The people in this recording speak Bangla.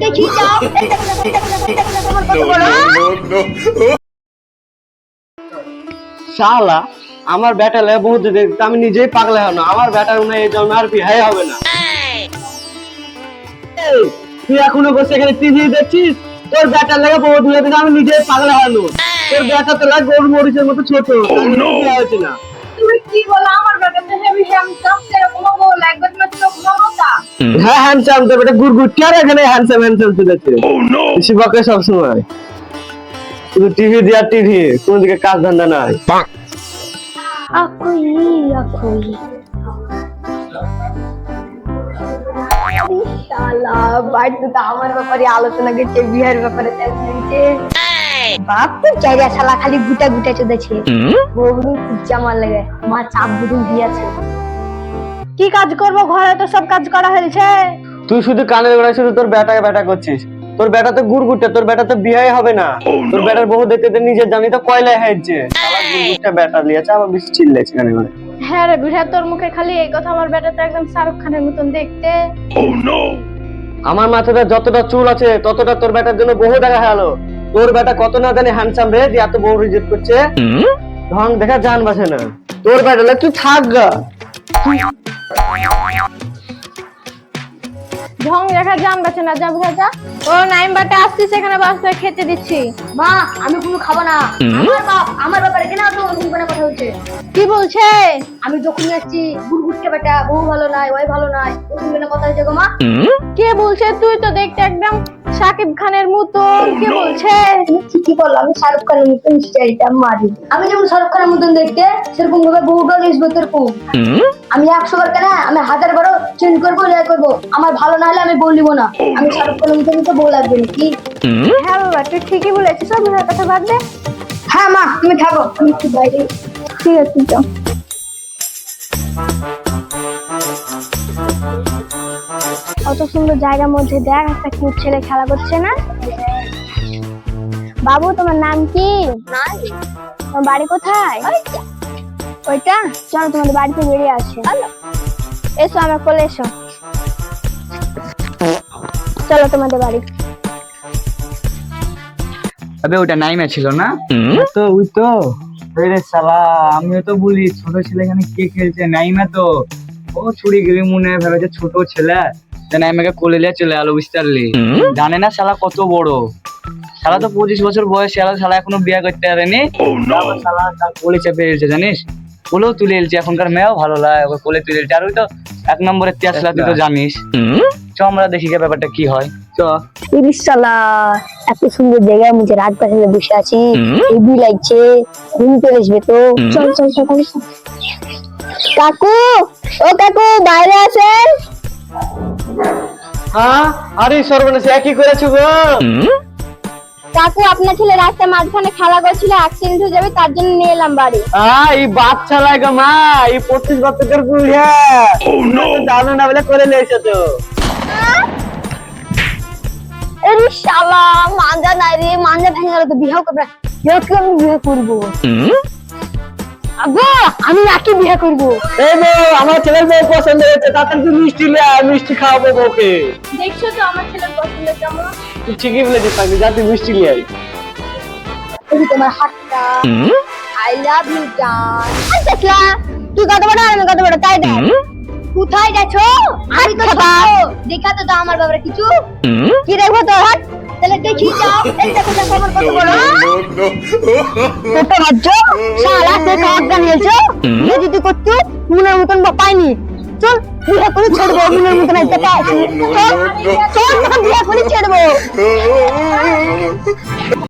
দেখি যাও শালা আমার ব্যাটা লে বহুত দেখতে আমি নিজেই পাগলা হলো আমার ব্যাটার মনে এই জন্য আর বিহাই হবে না। তুই এখনও বসে এখানে টিভি দেখছিস? তোর ব্যাটার লেগে বহুত দূরে থেকে আমি নিজেই পাগলা হলো তোর ব্যাটা তো লাগে গরু মরিচের মতো ছোট। হয়েছে না। তুমি কি বলো আমার বেটা হ্যাঁ হ্যান্ডসাম তো আর এখানে হ্যান্ডসাম হ্যান্ডসাম চলেছে শিবকে সব সময় শুধু টিভি দিয়া টিভি কোন দিকে কাজ ধান্দা নাই। আকুই আকুই শালা বাড়িতে তো আমার ব্যাপারে আলোচনা করছে বিহার ব্যাপারে চাইছে বাপ তো চাইরা শালা খালি গুটা গুটা চোদেছে। খুঁজছে আমার লাগে মা চাপ বুদিন দিয়েছে কি কাজ করব? ঘরে তো সব কাজ করা হয়েছে। তুই শুধু কানের গোড়ায় শুধু তোর ব্যাটাকে ব্যাটা করছিস। তোর ব্যাটা তো গুড়গুড়টা তোর ব্যাটা তো বিয়ে হবে না। তোর ব্যাটার বহু দেখতে দেখতে নিজের জানি তো গুড়গুড়টা ব্যাটা লিয়েছে আবার বেশি চিল্লাইছে কানে হ্যাঁ রে বিহার তোর মুখে খালি এই কথা আমার বেটা তো একদম শাহরুখ খানের মতন দেখতে। আমার মাথাতে যতটা চুল আছে ততটা তোর ব্যাটার জন্য বহু দেখা গেল। তোর ব্যাটা কত না জানি হ্যান্ডসাম রে যে এত বউ রিজেক্ট করছে। ঢং দেখা জান বাসে না। তোর ব্যাটা তুই থাক গা। ঢং দেখা জাম বাছে না যা বুঝা যা। ও নাইম বাটে আসছি এখানে বাসতে খেতে দিচ্ছি। মা আমি কোনো খাব না। আমার বাপ আমার ব্যাপারে কেন তো না কথা হচ্ছে কি বলছে? আমি যখন আসছি গুড়গুড়কে বেটা বউ ভালো নাই ওই ভালো নাই ওখানে কথা হচ্ছে গো মা। কে বলছে? তুই তো দেখতে একদম সাকিব খানের মতন কে বলছে? ঠিকই বলল আমি শাহরুখ খানের মতন স্টাইলটা মারি। আমি যেমন শাহরুখ খানের মতন দেখতে সেরকম ভাবে বহুটা লিখব তোরকম আমি একশো বার কেন আমি হাজার বারও চেঞ্জ করব ইয়ে করব। আমার ভালো না হলে আমি বলিব না। আমি শাহরুখ খানের মতন তো বউ লাগবে নাকি হ্যাঁ বাবা তুই ঠিকই বলেছিস কথা বাদ দে হ্যাঁ মা তুমি থাকো আমি একটু বাইরে ঠিক আছে যাও। কত সুন্দর জায়গার মধ্যে দেখ একটা কিউট ছেলে খেলা করছে না? বাবু তোমার নাম কি? তোমার বাড়ি কোথায়? ওইটা? চলো তোমাদের বাড়িতে বেরিয়ে আসো। এসো আমার কোলে এসো। চলো তোমাদের বাড়ি। আবে ওটা নাইমে ছিল না? তো ওই তো। রে শালা আমিও তো বলি ছোট ছেলে এখানে কে খেলছে? নাইমা তো। ও ছুরি গেলি মনে হয় ভেবেছে ছোট ছেলে। তা নাইমাকে কোলে লিয়ে চলে আলো বুঝতে পারলি জানে না শালা কত বড়। শালা তো পঁচিশ বছর বয়স শালা শালা এখনও বিয়ে করতে পারেনি। শালা কোলে চেপে এলছে জানিস? কোলেও তুলে এলছে এখনকার মেয়েও ভালো লাগে ওকে কোলে তুলে এলছে। আর ওই তো এক নম্বরের তেসলা তুই তো জানিস। চ আমরা দেখি ব্যাপারটা কি হয়। চ। ইরিশালা এত সুন্দর জায়গায় মুঝে রাত পাশে বসে আছি হেভি লাগছে ঘুম চলে আসবে তো। চল চল চল। কাকু ও কাকু বাইরে আসেন হ্যাঁ? আরে সর্বনাশ একই করেছ গো। কাকু আপনার ছেলে রাস্তায় মাঝখানে খেলা করছিল অ্যাক্সিডেন্ট হয়ে যাবে তার জন্য নিয়ে এলাম বাড়ি। আহ এই বাচ্চা লাগে মা এই পঁচিশ বছরের বুড়িয়া জানো না বলে করে লেছে তো আরে শালা মাঞ্জা নাই রে মাঞ্জা ভেঙে গেল তো বিয়ে করবে বিয়ে করব? আব্বা আমি নাকি বিয়ে করব এই বউ আমার ছেলের বউ পছন্দ হয়েছে তাতে তুই মিষ্টি লে মিষ্টি খাওয়াবো বউকে দেখছ তো আমার ছেলের পছন্দ কেমন তুই ঠিকই বলেছিস আমি যা তুই মিষ্টি নিয়ে এই যে তোমার হাতটা আই লাভ ইউ জান আই দেখলা তুই কত বড় আর আমি কত বড় তাই দেখ কোথায় গেছো আমি তো দেখা তো দাও আমার বাবার কিছু কি দেখব তো হাত তাহলে দেখি যাও এই দেখো দেখো আমার কত বড় ছোট রাজ্য শালা তুই কাকটা নিয়েছো যদি যদি করতো মনের মতন পাইনি চল বিয়ে করে ছেড়বো মনের মতন একটা পাই চল চল বিয়ে করে ছেড়বো